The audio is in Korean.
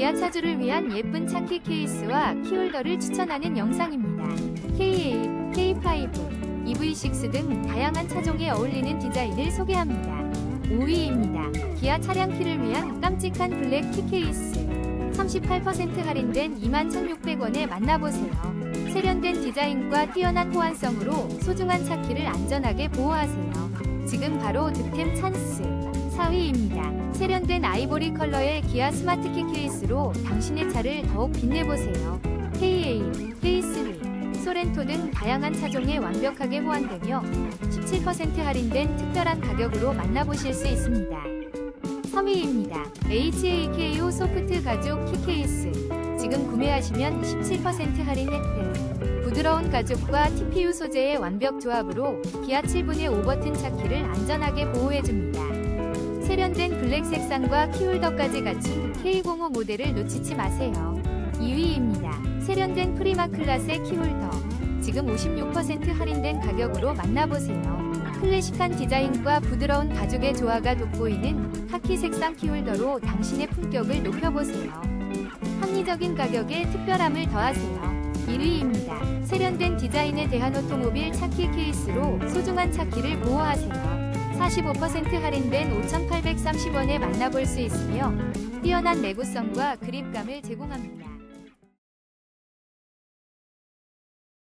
기아 차주를 위한 예쁜 차키 케이스와 키홀더를 추천하는 영상입니다. K8, K5, EV6 등 다양한 차종에 어울리는 디자인을 소개합니다. 5위입니다. 기아 차량 키를 위한 깜찍한 블랙 키 케이스. 38% 할인된 21,600원에 만나보세요. 세련된 디자인과 뛰어난 호환성으로 소중한 차키를 안전하게 보호하세요. 지금 바로 득템 찬스. 4위입니다. 세련된 아이보리 컬러의 기아 스마트키 케이스로 당신의 차를 더욱 빛내보세요. K8, K3, 소렌토 등 다양한 차종에 완벽하게 호환되며 17% 할인된 특별한 가격으로 만나보실 수 있습니다. 3위입니다. HAKO 소프트 가죽 키 케이스. 지금 구매하시면 17% 할인 혜택. 부드러운 가죽과 TPU 소재의 완벽 조합으로 기아 7분의 5버튼 차키를 안전하게 보호해줍니다. 세련된 블랙 색상과 키홀더까지 갖춘 K05 모델을 놓치지 마세요. 2위입니다. 세련된 프리마 클라스의 키홀더. 지금 56% 할인된 가격으로 만나보세요. 클래식한 디자인과 부드러운 가죽의 조화가 돋보이는 카키 색상 키홀더로 당신의 품격을 높여보세요. 합리적인 가격에 특별함을 더하세요. 1위입니다. 세련된 디자인의 대한 오토모빌 차키 케이스로 소중한 차키를 보호하세요. 45% 할인된 5,830원에 만나볼 수 있으며 뛰어난 내구성과 그립감을 제공합니다.